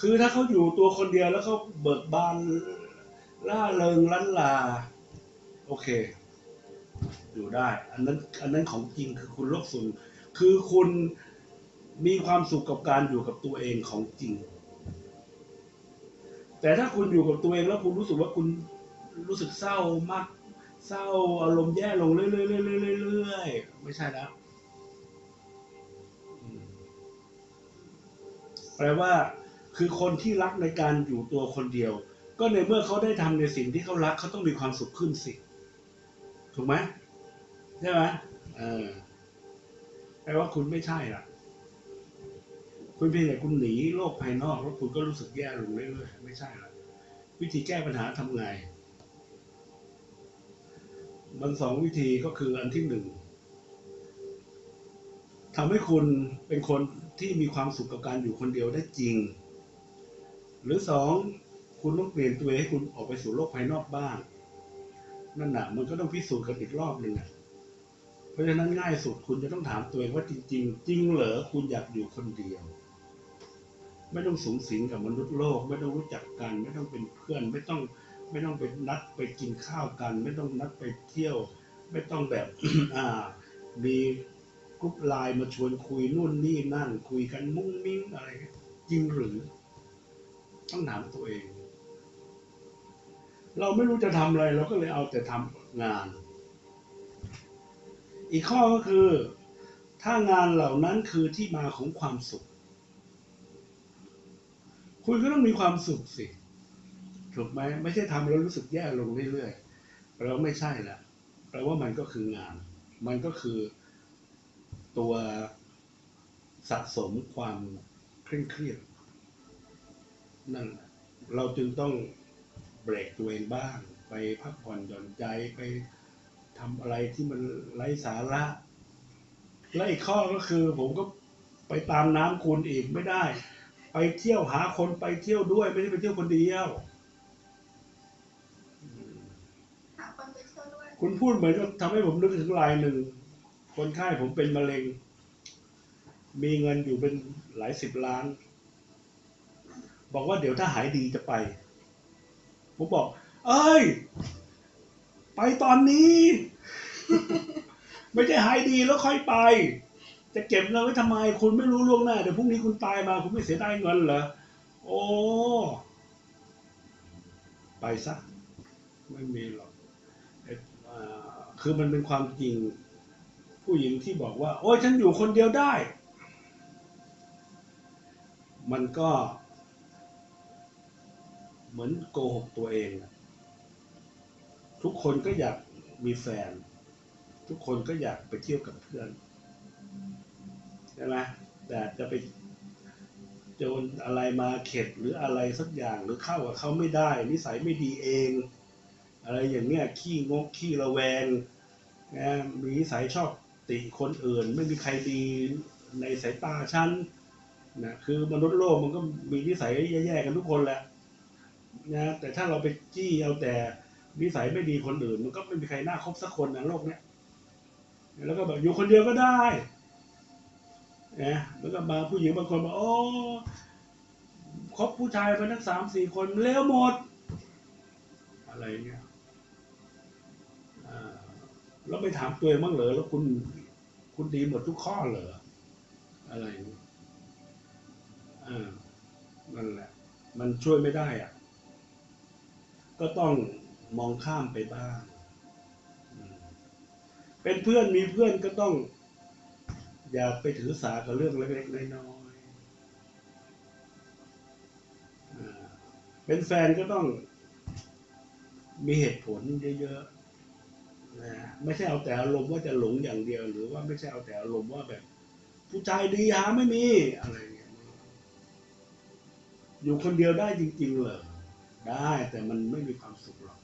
คือถ้าเขาอยู่ตัวคนเดียวแล้วเขาเบิกบานล่าเริงลันลา โอเค อยู่ได้ อันนั้น อันนั้นของจริงคือคุณโลกส่วนคือคุณมีความสุขกับการอยู่กับตัวเองของจริง แต่ถ้าคุณอยู่กับตัวเองแล้วคุณรู้สึกว่าคุณรู้สึกเศร้ามาก เศร้าอารมณ์แย่ลงเรื่อยๆเรื่อยๆเรื่อยๆไม่ใช่แล้วแปลว่า คือคนที่รักในการอยู่ตัวคนเดียว ก็ในเมื่อเขาได้ทำในสิ่งที่เขารักเขาต้องมีความสุขขึ้นสิ ถูกไหมใช่ไหมเออแปลว่าคุณไม่ใช่ล่ะ คุณเพียงแต่คุณหนีโลกภายนอกแล้วคุณก็รู้สึกแย่ลงเรื่อยๆไม่ใช่ล่ะ วิธีแก้ปัญหาทำไงมันสองวิธีก็คืออันที่หนึ่งทำให้คุณเป็นคนที่มีความสุขกับการอยู่คนเดียวได้จริง หรือสองคุณต้องเปลี่ยนตัวเองให้คุณออกไปสู่โลกภายนอกบ้าง นั่นน่ะมันก็ต้องพิสูจน์กันอีกรอบหนึ่งอะเพราะฉะนั้นง่ายสุดคุณจะต้องถามตัวเองว่าจริง ๆ จริงเหรอคุณอยากอยู่คนเดียว ไม่ต้องสูงสิงกับมนุษย์โลก ไม่ต้องรู้จักกัน ไม่ต้องเป็นเพื่อน ไม่ต้องไม่ต้องไปนัดไปกินข้าวกัน ไม่ต้องนัดไปเที่ยว ไม่ต้องแบบอ่ามีกรุ๊ปไลน์มาชวนคุยนู่นนี่นั่น คุยกันมุ้งมิ้งอะไรจริงหรือ ต้องถามตัวเอง เราไม่รู้จะทำอะไรเราก็เลยเอาแต่ทำงาน อีกข้อก็คือ ถ้างานเหล่านั้นคือที่มาของความสุข คุณก็ต้องมีความสุขสิ ถูกไหมไม่ใช่ทำแล้วรู้สึกแย่ลงเรื่อยๆแปลว่าไม่ใช่ละแปลว่ามันก็คืองาน มันก็คือตัวสะสมความเคร่งเครียด นั่นแหละเราจึงต้องเบรกตัวเองบ้าง ไปพักผ่อนหย่อนใจไปทำอะไรที่มันไร้สาระ และอีกข้อก็คือผมก็ไปตามน้ำคุณอีกไม่ได้ ไปเที่ยวหาคนไปเที่ยวด้วย ไม่ใช่ไปเที่ยวคนเดียวหาคนไปเที่ยวด้วยคุณพูดเหมือนกับทำให้ผมนึกถึงรายหนึ่ง คนไข้ผมเป็นมะเร็ง มีเงินอยู่เป็นหลายสิบล้าน บอกว่าเดี๋ยวถ้าหายดีจะไป ผมบอก เอ้ย ไปตอนนี้ ไม่ใช่หายดีแล้วค่อยไป จะเก็บเงินไว้ทำไม คุณไม่รู้ล่วงหน้าเดี๋ยวพรุ่งนี้คุณตายมา คุณไม่เสียดายเงินเหรอโอ้ไปซะไม่มีหรอกเออคือมันเป็นความจริง ผู้หญิงที่บอกว่า โอ้ยฉันอยู่คนเดียวได้ มันก็ เหมือนโกหกตัวเองอะทุกคนก็อยากมีแฟน ทุกคนก็อยากไปเที่ยวกับเพื่อนใช่ไหมแต่จะไปโจนอะไรมาเข็ดหรืออะไรสักอย่างหรือเข้ากับเขาไม่ได้ นิสัยไม่ดีเอง อะไรอย่างเงี้ยขี้งกขี้ระแวงนะมีนิสัยชอบติคนอื่น ไม่มีใครดีในสายตาฉันนะคือมนุษย์โลกมันก็มีนิสัยแย่ๆกันทุกคนแหละ นะแต่ถ้าเราไปจี้เอาแต่นิสัยไม่ดีคนอื่น มันก็ไม่มีใครน่าคบสักคนนะโลกเนี้ยแล้วก็แบบอยู่คนเดียวก็ได้นะแล้วก็มาผู้หญิงบางคนบอกโอ้คบผู้ชายไปทั้งสามสี่คนเลวหมด อะไรเงี้ยแล้วไปถามตัวเองบ้างเหรอแล้วคุณคุณดีหมดทุกข้อเหรออะไรเงี้ยอ่านั่นแหละ มันช่วยไม่ได้อะ ก็ต้องมองข้ามไปบ้าง เป็นเพื่อนมีเพื่อนก็ต้อง อย่าไปถือสากับเรื่องเล็กๆน้อยๆเป็นแฟนก็ต้องมีเหตุผลเยอะๆนะไม่ใช่เอาแต่อารมณ์ว่าจะหลงอย่างเดียว หรือว่าไม่ใช่เอาแต่อารมณ์ว่าแบบ ผู้ชายดีหาไม่มีอะไรอย่างเงี้ยอยู่คนเดียวได้จริงๆเหรอ ได้แต่มันไม่มีความสุขหรอก